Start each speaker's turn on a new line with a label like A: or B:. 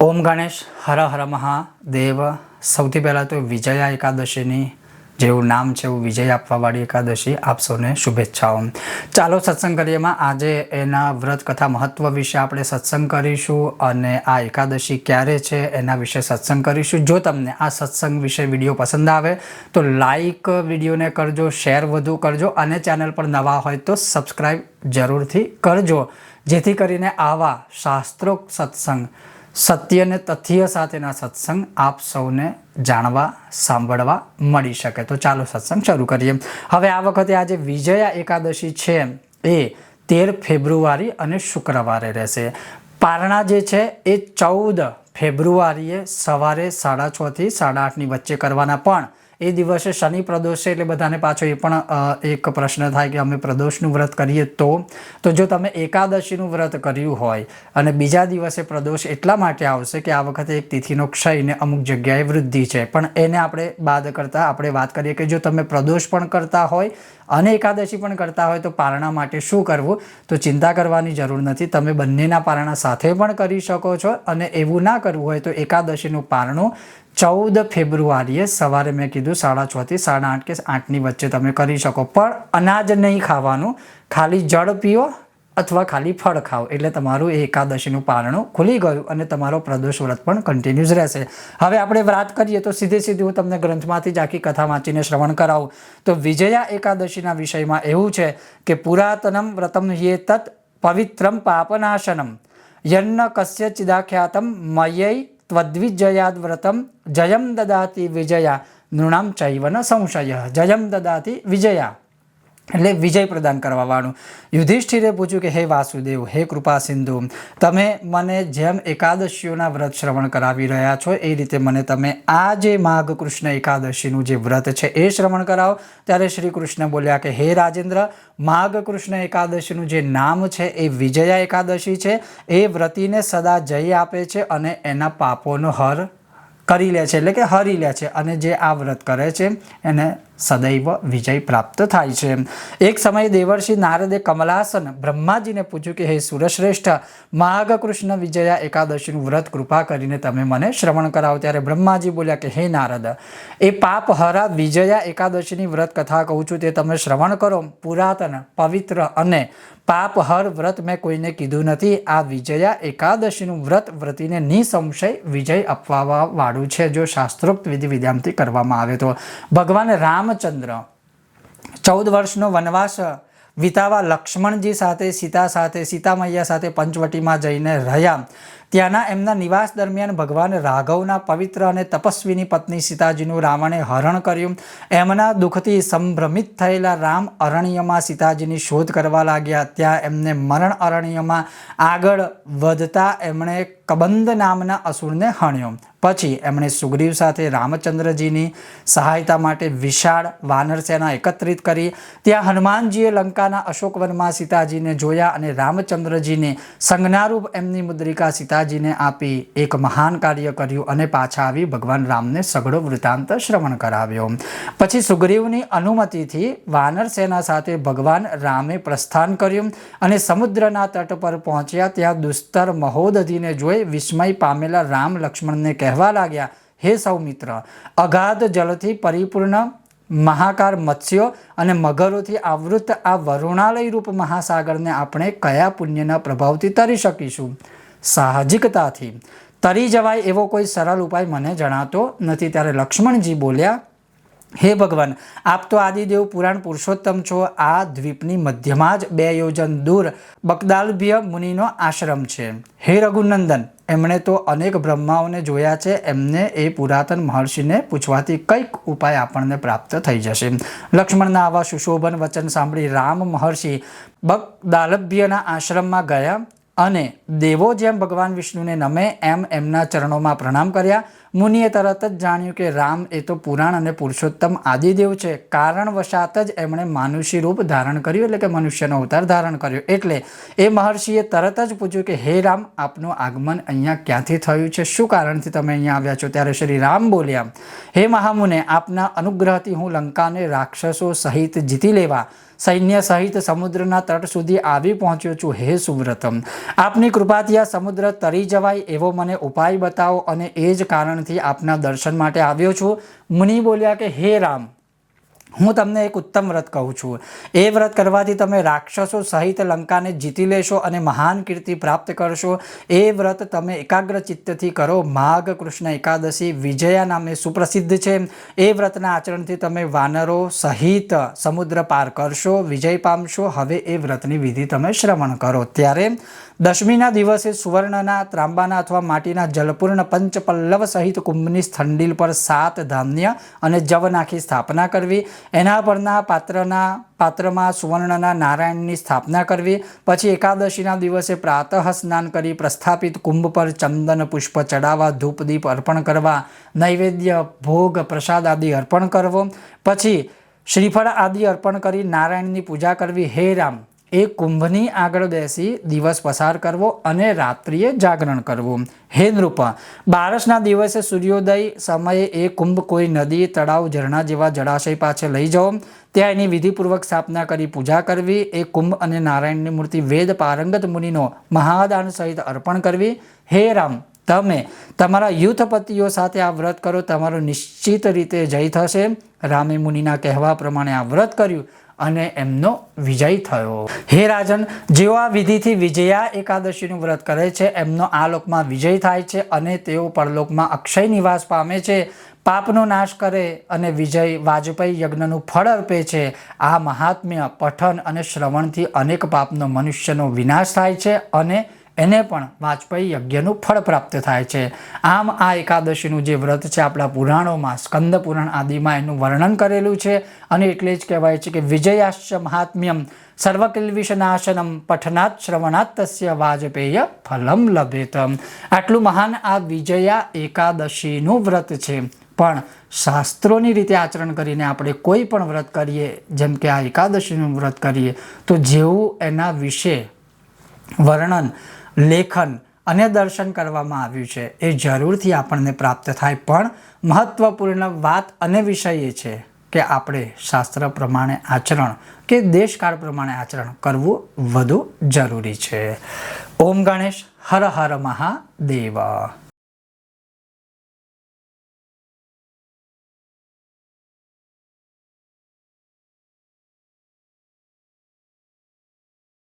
A: ઓમ ગણેશ, હર હર મહાદેવ. સૌથી પહેલાં તો વિજયા એકાદશીની જેવું નામ છે એવું વિજય આપવાવાળી એકાદશી. આપ સૌને શુભેચ્છાઓ. ચાલો સત્સંગ કરીએમાં આજે એના વ્રત કથા મહત્વ વિશે આપણે સત્સંગ કરીશું અને આ એકાદશી ક્યારે છે એના વિશે સત્સંગ કરીશું. જો તમને આ સત્સંગ વિશે વીડિયો પસંદ આવે તો લાઈક વિડીયોને કરજો શેર વધુ કરજો અને ચેનલ પર નવા હોય તો સબસ્ક્રાઈબ જરૂરથી કરજો. જેથી કરીને આવા શાસ્ત્રોક્ત સત્સંગ સત્ય અને તથ્ય સાથેના સત્સંગ આપ સૌને જાણવા, સાંભળવા મળી શકે. તો ચાલો સત્સંગ શરૂ કરીએ. હવે આ વખતે આજે વિજયા એકાદશી છે એ તેર ફેબ્રુઆરી અને શુક્રવારે રહેશે. પારણા જે છે એ ચૌદ ફેબ્રુઆરીએ સવારે સાડા છથી સાડા આઠની વચ્ચે કરવાના પણ એ દિવસે શનિ પ્રદોષ છે એટલે બધાને પાછો એ પણ એક પ્રશ્ન થાય કે અમે પ્રદોષનું વ્રત કરીએ તો? તો જો તમે એકાદશીનું વ્રત કર્યું હોય અને બીજા દિવસે પ્રદોષ એટલા માટે આવશે કે આ વખતે એક તિથિનો ક્ષય ને અમુક જગ્યાએ વૃદ્ધિ છે. પણ એને આપણે બાદ કરતાં આપણે વાત કરીએ કે જો તમે પ્રદોષ પણ કરતા હોય અને એકાદશી પણ કરતા હોય તો પારણા માટે શું કરવું? તો ચિંતા કરવાની જરૂર નથી. તમે બંનેના પારણા સાથે પણ કરી શકો છો અને એવું ના કરવું હોય તો એકાદશીનું પારણું ચૌદ ફેબ્રુઆરીએ સવારે મેં કીધું સાડા છથી સાડા આઠ કે આઠની વચ્ચે તમે કરી શકો. પણ અનાજ નહીં ખાવાનું. ખાલી જળ પીઓ અથવા ખાલી ફળ ખાઓ. એટલે તમારું એકાદશીનું પારણું ખુલી ગયું અને તમારો પ્રદોષ વ્રત પણ કન્ટિન્યુઝ રહેશે. હવે આપણે વાત કરીએ તો સીધે સીધી હું તમને ગ્રંથમાંથી જ આખી કથા વાંચીને શ્રવણ કરાવું. તો વિજયા એકાદશીના વિષયમાં એવું છે કે પુરાતનમ વ્રતમ યે તત પવિત્રમ પાપનાશનમ. યન્ન કસ્ય ચિદાખ્યાતમ મયૈ ત્વદ્વિજયાદ વ્રતમ જયમ દદાતી વિજયા નૃણામ ચૈવન સંશય જયમ દદાતી વિજયા એટલે વિજય પ્રદાન કરવાવાળું. યુધિષ્ઠિરે પૂછ્યું કે, હે વાસુદેવ, હે કૃપા સિંધુ, તમે મને જેમ એકાદશીઓના વ્રત શ્રવણ કરાવી રહ્યા છો, એ રીતે મને તમે આ જે માઘ કૃષ્ણ એકાદશીનું જે વ્રત છે એ શ્રવણ કરાવો. ત્યારે શ્રી કૃષ્ણ બોલ્યા કે, હે રાજેન્દ્ર, માઘ કૃષ્ણ એકાદશીનું જે નામ છે એ વિજયા એકાદશી છે. એ વ્રતિને સદા જય આપે છે અને એના પાપોનો હર કરી લે છે. એટલે કે હરી લે છે અને જે આ વ્રત કરે છે એને સદૈવ વિજય પ્રાપ્ત થાય છે. એક સમયે દેવર્ષિ નારદે કમલાસન બ્રહ્માજીને પૂછ્યું કે, હે સુરશ્રેષ્ઠ માઘ કૃષ્ણ વિજયા એકાદશીનું વ્રત કૃપા કરીને તમે મને શ્રવણ કરાવો. ત્યારે બ્રહ્માજી બોલ્યા કે, હે નારદ, એ પાપ હરા વિજયા એકાદશીની વ્રત કથા કહું છું, તે તમે શ્રવણ કરો. પુરાતન, પવિત્ર અને પાપ હર વ્રત મેં કોઈને કીધું નથી. આ વિજયા એકાદશીનું વ્રત વ્રતિને નિસંશય વિજય અપવાવા વાળું છે. જો શાસ્ત્રોક્ત વિધિ વિધાનથી કરવામાં આવે તો. ભગવાન રામચંદ્ર. ચૌદ વર્ષનો વનવાસ વિતાવા લક્ષ્મણજી સાથે, સીતા સાથે સીતા મૈયા સાથે પંચવટીમાં જઈને રહ્યા. ત્યાંના એમના નિવાસ દરમિયાન ભગવાન રાઘવના પવિત્ર અને તપસ્વીની પત્ની સીતાજીનું રાવણે હરણ કર્યું. એમના દુઃખથી સંભ્રમિત થયેલા રામ અરણ્યમાં સીતાજીની શોધ કરવા લાગ્યા ત્યાં એમને મરણ અરણ્યમાં આગળ વધતા એમણે કબંદ નામના અસુરને હણ્યો. પછી એમણે સુગ્રીવ સાથે રામચંદ્રજીની સહાયતા માટે વિશાળ વાનર સેના એકત્રિત કરી. ત્યાં હનુમાનજીએ લંકાના અશોકવનમાં સીતાજીને જોયા અને રામચંદ્રજીને સંજ્ઞારૂપ એમની મુદ્રિકા સીતાજીને આપી એક મહાન કાર્ય કર્યું અને પાછા આવી ભગવાન રામને સઘળો વૃત્તાંત શ્રવણ કરાવ્યો. પછી સુગ્રીવની અનુમતિથી વાનર સેના સાથે ભગવાન રામે પ્રસ્થાન કર્યું અને સમુદ્રના તટ પર પહોંચ્યા ત્યાં દુસ્તર મહોદધીને જોઈ વિસ્મય પામેલા રામ લક્ષ્મણને કહેવા લાગ્યા, હે સૌમિત્ર અગાધ જળથી પરિપૂર્ણ મહાકાર મત્સ્યો અને મગરોથી આવૃત આ વરુણાલય રૂપ મહાસાગરને આપણે કયા પુણ્યના પ્રભાવથી તરી શકીશું? સાહજિકતાથી. તરી જવાય એવો કોઈ સરળ ઉપાય મને જણાતો નથી. ત્યારે લક્ષ્મણજી બોલ્યા, હે ભગવાન, આપ તો આદિદેવ પુરાણ પુરુષોત્તમ છો. આ દ્વીપની મધ્યમાં જ બે યોજન દૂર બકદાલભ્ય મુનિનો આશ્રમ છે. હે રઘુનંદન, એમણે તો અનેક બ્રહ્માઓને જોયા છે. એમને એ પુરાતન મહર્ષિને પૂછવાથી કંઈક ઉપાય આપણને પ્રાપ્ત થઈ જશે. લક્ષ્મણના આવા સુશોભન વચન સાંભળી રામ મહર્ષિ બકદાલભ્યના આશ્રમમાં ગયા. અને દેવો જેમ ભગવાન વિષ્ણુને નમે, એમ એમના ચરણોમાં પ્રણામ કર્યા. મુનિએ તરત જ જાણ્યું કે રામ એ તો પુરાણ અને પુરુષોત્તમ આદિદેવ છે. કારણવશાત જ એમણે માનુષી રૂપ ધારણ કર્યું, એટલે કે મનુષ્યનો અવતાર ધારણ કર્યો. એટલે એ મહર્ષિએ તરત જ પૂછ્યું કે, હે રામ, આપનું આગમન અહીંયા ક્યાંથી થયું છે? શું કારણથી તમે અહીંયા આવ્યા છો? ત્યારે શ્રી રામ બોલ્યા, હે મહામુને, આપના અનુગ્રહથી હું લંકાને રાક્ષસો સહિત જીતી લેવા સૈન્ય સહિત સમુદ્રના તટ સુધી આવી પહોંચ્યો છું. હે સુવ્રતમ, આપની કૃપાથી આ સમુદ્ર તરી જવાય એવો મને ઉપાય બતાવો અને એ જ કારણથી આપના દર્શન માટે આવ્યો છું. મુનિ બોલ્યા કે, હે રામ હું તમને એક ઉત્તમ વ્રત કહું છું. એ વ્રત કરવાથી તમે રાક્ષસો સહિત લંકાને જીતી લેશો અને મહાન કીર્તિ પ્રાપ્ત કરશો. એ વ્રત તમે એકાગ્ર ચિત્તથી કરો. માઘ કૃષ્ણ એકાદશી વિજયા નામે સુપ્રસિદ્ધ છે. એ વ્રતના આચરણથી તમે વાનરો સહિત સમુદ્ર પાર કરશો, વિજય પામશો. હવે એ વ્રતની વિધિ તમે શ્રવણ કરો. ત્યારે દશમીના દિવસે સુવર્ણના, ત્રાંબાના અથવા માટીના જલપૂર્ણ પંચ પલ્લવ સહિત કુંભની સ્થંડીલ પર સાત ધાન્ય અને જવ નાખી સ્થાપના કરવી. એના પરના પાત્રના, પાત્રમાં સુવર્ણના નારાયણની સ્થાપના કરવી, પછી એકાદશીના દિવસે પ્રાતઃ સ્નાન કરી પ્રસ્થાપિત કુંભ પર ચંદન પુષ્પ ચડાવવા ધૂપ દીપ અર્પણ કરવા, નૈવેદ્ય, ભોગ, પ્રસાદ આદિ અર્પણ કરવો, પછી શ્રીફળ આદિ અર્પણ કરી નારાયણની પૂજા કરવી. હે રામ! એ કુંભની આગળ બેસી દિવસ પસાર કરવો અને રાત્રિએ જાગરણ કરવું. હે નૃપ, બારસના દિવસે સૂર્યોદય સમયે એ કુંભ કોઈ નદી, તળાવ, ઝરણા જેવા જળાશય પાસે લઈ જાઓ ત્યાં એની વિધિપૂર્વક સ્થાપના કરી પૂજા કરવી. એ કુંભ અને નારાયણની મૂર્તિ વેદ પારંગત મુનિનો મહાદાન સહિત અર્પણ કરવી. હે રામ, તમે તમારા યુથપતિઓ સાથે આ વ્રત કરો. તમારો નિશ્ચિત રીતે જય થશે. રામે મુનિના કહેવા પ્રમાણે આ વ્રત કર્યું. અને એમનો વિજય થયો. હે રાજન આ વિધિથી વિજયા એકાદશીનું વ્રત કરે છે, એમનો આ લોકમાં વિજય થાય છે અને તેઓ પરલોકમાં અક્ષય નિવાસ પામે છે. પાપનો નાશ કરે અને વિજય વાજપેયી યજ્ઞનું ફળ અર્પે છે. આ મહાત્મ્ય, પઠન અને શ્રવણથી અનેક પાપનો મનુષ્યનો વિનાશ થાય છે અને એને પણ વાજપેયી યજ્ઞનું ફળ પ્રાપ્ત થાય છે. આમ આ એકાદશીનું જે વ્રત છે આપણા પુરાણોમાં, સ્કંદ પુરાણ આદિમાં એનું વર્ણન કરેલું છે અને એટલે જ કહેવાય છે કે વિજયાશ્ચ મહાત્મ્યમ સર્વકિલ્વિષનાશનમ પઠનાત શ્રવણાત તસ્ય વાજપેય ફલમ લભેતમ. આટલું મહાન આ વિજયા એકાદશીનું વ્રત છે. પણ શાસ્ત્રોની રીતે આચરણ કરીને આપણે કોઈ પણ વ્રત કરીએ, જેમ કે આ એકાદશીનું વ્રત કરીએ, તો જેવું એના વિશે વર્ણન લેખન અને દર્શન કરવામાં આવ્યું છે. એ જરૂરથી આપણને પ્રાપ્ત થાય. પણ મહત્વપૂર્ણ વાત અને વિષય એ છે કે આપણે શાસ્ત્ર પ્રમાણે આચરણ કે દેશકાળ પ્રમાણે આચરણ કરવું વધુ જરૂરી છે. ઓમ ગણેશ, હર હર મહાદેવ.